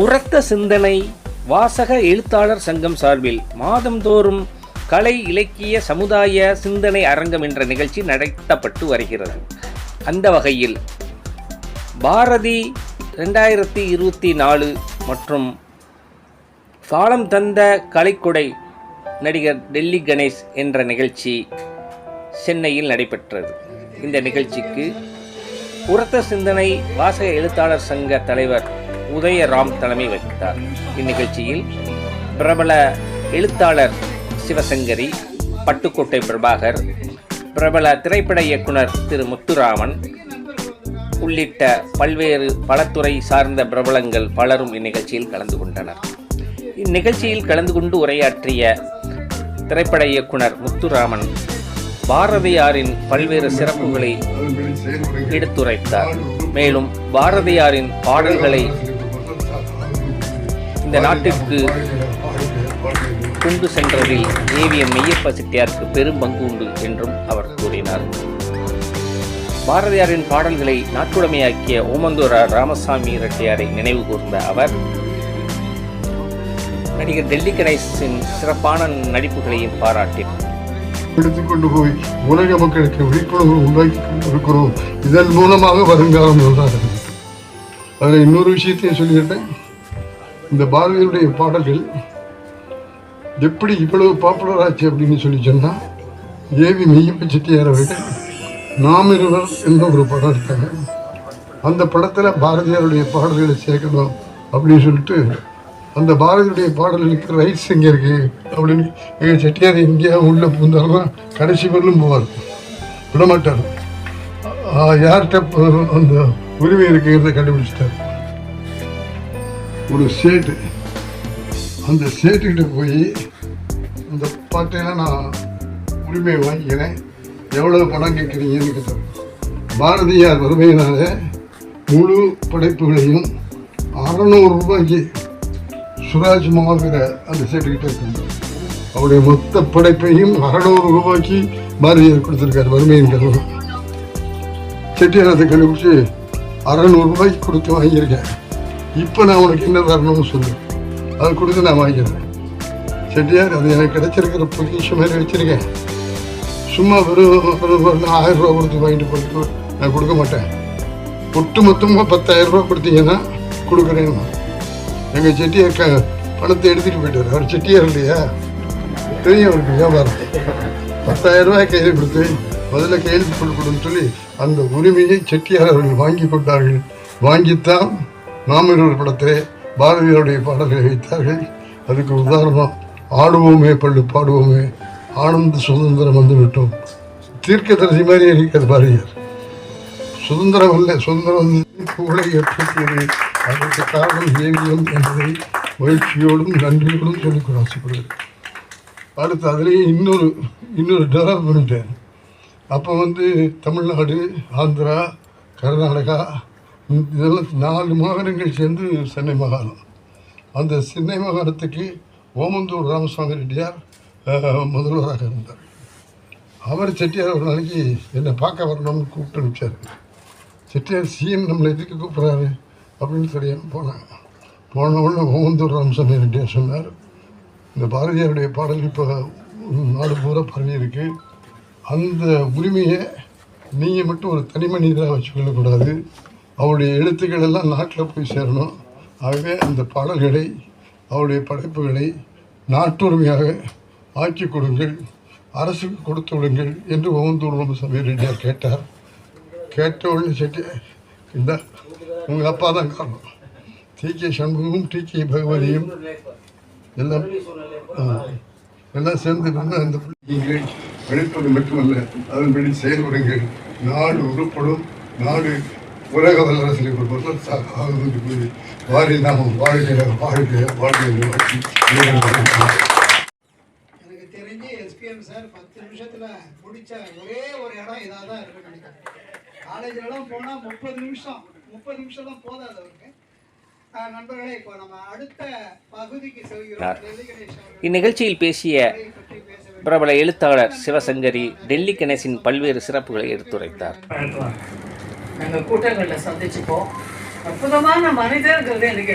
உரத்த சிந்தனை வாசக எழுத்தாளர் சங்கம் சார்பில் மாதந்தோறும் கலை இலக்கிய சமுதாய சிந்தனை அரங்கம் என்ற நிகழ்ச்சி நடத்தப்பட்டு வருகிறது. அந்த வகையில் பாரதி ரெண்டாயிரத்தி இருபத்தி நாலு மற்றும் காலம் தந்த கலைக்குடை நடிகர் டெல்லி கணேஷ் என்ற நிகழ்ச்சி சென்னையில் நடைபெற்றது. இந்த நிகழ்ச்சிக்கு உரத்த சிந்தனை வாசக எழுத்தாளர் சங்க தலைவர் உதயராம் தலைமை வகித்தார். இந்நிகழ்ச்சியில் பிரபல எழுத்தாளர் சிவசங்கரி பட்டுக்கோட்டை பிரபாகர் பிரபல திரைப்பட இயக்குனர் திரு முத்துராமன் உள்ளிட்ட பல்வேறு பலத்துறை சார்ந்த பிரபலங்கள் பலரும் இந்நிகழ்ச்சியில் கலந்து கொண்டனர். இந்நிகழ்ச்சியில் கலந்து கொண்டு உரையாற்றிய திரைப்பட இயக்குனர் முத்துராமன் பாரதியாரின் பல்வேறு சிறப்புகளை எடுத்துரைத்தார். மேலும் பாரதியாரின் பாடல்களை இந்த நாட்டுக்கு கொண்டு சென்றதில் ஏவிஎம் மெய்யப்ப செட்டியாருக்கு பெரும் பங்கு உண்டு என்றும் அவர் கூறினார். பாரதியாரின் பாடல்களை நாட்டுடைமையாக்கிய ஓமந்தூர ராமசாமி ரெட்டியாரை நினைவு கூர்ந்த அவர் நடிகர் டெல்லி கணேசின் சிறப்பான நடிப்புகளையும் பாராட்டினார். எடுத்துக்கொண்டு போய் உலக மக்களுக்கு விழிப்புணர்வு உண்டாக்கி கொண்டிருக்கிறோம் இதன் மூலமாக வருங்காலம் நன்றாக அதில் இன்னொரு விஷயத்தையும் சொல்லியிருந்தேன் இந்த பாரதியுடைய பாடல்கள் எப்படி இவ்வளவு பாப்புலர் ஆச்சு அப்படின்னு சொல்லி சொன்னால் ஏவி மெய்யப்ப செட்டியார் அவர்கள் நாம் இருவர் என்ற ஒரு படம் எடுத்தாங்க. அந்த படத்தில் பாரதியாருடைய பாடல்களை சேர்க்கணும் அப்படின்னு சொல்லிட்டு அந்த பாரதியுடைய பாடல்களுக்கு ரைட்ஸ் எங்கே இருக்குது அப்படின்னு எங்கள் செட்டியார் எங்கேயா உள்ள புகுந்தாலும் கடைசி வரலும் போவார். விடமாட்டார். யார்கிட்ட அந்த உரிமை இருக்குங்கிறத கண்டுபிடிச்சிட்டார். ஒரு சேட்டு. அந்த சேட்டுக்கிட்ட போய் அந்த பாட்டையெல்லாம் நான் உரிமையை வாங்கிக்கிறேன். எவ்வளோ பணம் கேட்குறீங்கன்னு கேட்டேன். பாரதியார் வறுமையினால முழு படைப்புகளையும் அறநூறு ரூபாய்க்கு சுராஜ் மாவிர அந்த சேட்டுக்கிட்ட இருக்காங்க. அவருடைய மொத்த படைப்பையும் அறநூறு ரூபாய்க்கு பாரதியார் கொடுத்துருக்காரு வறுமையின் கருவம் செட்டியார் அதை கண்டுபிடிச்சி அறநூறு ரூபாய்க்கு கொடுத்து வாங்கியிருக்கேன். இப்போ நான் உனக்கு என்ன தரணும்னு சொல்லு. அது கொடுத்து நான் வாங்கிடுறேன் செட்டியார் அது எனக்கு கிடைச்சிருக்கிற பொக்கிஷம் மாதிரி வச்சிருக்கேன். சும்மா வெறும் ஒரு ஆயிரம் ரூபா கொடுத்து வாங்கிட்டு போயிட்டு நான் கொடுக்க மாட்டேன். ஒட்டு மொத்தமாக பத்தாயிரம் ரூபா கொடுத்தீங்கன்னா கொடுக்குறேன் எங்கள் செட்டியார் க பணத்தை எடுத்துகிட்டு போயிட்டார். அவர் செட்டியார் இல்லையா? தெரியும் அவருக்கு வியாபாரம். பத்தாயிரம் ரூபாய் கையில் கொடுத்து முதல்ல கையெழுத்து போட்டு கொடுன்னு சொல்லி அந்த உரிமையை செட்டியார் அவர்கள் வாங்கி கொண்டார்கள். வாங்கித்தான் மாமீரர் படத்திலே பாரதியாருடைய பாடல்களை வைத்தார்கள். அதுக்கு உதாரணம் ஆடுவோமே பள்ளு பாடுவோமே ஆனந்த சுதந்திரம் வந்து விட்டோம். தீர்க்கதரிசி மாதிரி இருக்கிறது பாரதியார். சுதந்திரம் அல்ல சுதந்திரம் வந்து புகழை ஏற்படுத்தியது. அதற்கு காரணம் ஏவியம் என்பதை மகிழ்ச்சியோடும் நன்றியோடும் சொல்லிக்கொள்ள ஆசைப்படுது அடுத்து அதிலேயே இன்னொரு இன்னொரு டெவலப்மெண்ட்டு அப்போ வந்து தமிழ்நாடு ஆந்திரா கர்நாடகா இதெல்லாம் நாலு மாகாணங்கள் சேர்ந்து சென்னை மாகாணம். அந்த சென்னை மாகாணத்துக்கு ஓமந்தூர் ராமசாமி ரெட்டியார் முதல்வராக இருந்தார். அவர் செட்டியார் ஒரு நாளைக்கு என்னை பார்க்க வரணும்னு கூப்பிட்டு அனுப்பிச்சார். செட்டியார் சிஎம் நம்மளை எதுக்கு கூப்பிட்றாரு அப்படின்னு தெரியாமல் போனாங்க. போன உடனே ஓமந்தூர் ராமசாமி ரெட்டியார் சொன்னார் இந்த பாரதியாருடைய பாடல் இப்போ நாடு பூரா பரவி இருக்கு. அந்த உரிமையை நீங்கள் மட்டும் ஒரு தனி மனிதராக வச்சுக்கொள்ளக்கூடாது. அவருடைய எழுத்துக்கள் எல்லாம் நாட்டில் போய் சேரணும். ஆகவே அந்த பாடல்களை அவருடைய படைப்புகளை நாட்டுரிமையாக ஆக்கி கொடுங்கள் அரசுக்கு கொடுத்து விடுங்கள் என்று ஓமந்தூர் சமீர் ரெட்டியார் கேட்டார். கேட்ட உடனே செட்டி இந்த உங்கள் அப்பா தான் காரணம். டி கே சண்முகமும் டி கே பகவதியும் எல்லாம் எல்லாம் சேர்ந்து அந்த நீங்கள் படிப்பது மட்டுமல்ல அதன்படி செயல்படுங்கள். நாடு உருப்படும் நாடு உலக என்று கூறி வாரி நாமம் வாழ்க. எனக்கு தெரிஞ்சு எஸ்பிஎம் சார் பத்து நிமிஷத்துல முடிச்ச ஒரே ஒரு இடம் இதாக தான் இருக்குன்னு நினைக்கிறேன். காலேஜ்லலாம் போனால் முப்பது நிமிஷம். முப்பது நிமிஷம்லாம் போதாது அவருக்கு. நண்பர்களே இப்போ நம்ம அடுத்த பகுதிக்கு செல்கிறோம். இந்நிகழ்ச்சியில் பேசிய பிரபல எழுத்தாளர் சிவசங்கரி டெல்லி கணேசின் பல்வேறு சிறப்புகளை எடுத்துரைத்தார். நாங்கள் கூட்டங்களில் சந்திச்சுப்போம். அற்புதமான மனிதர்கள் எனக்கு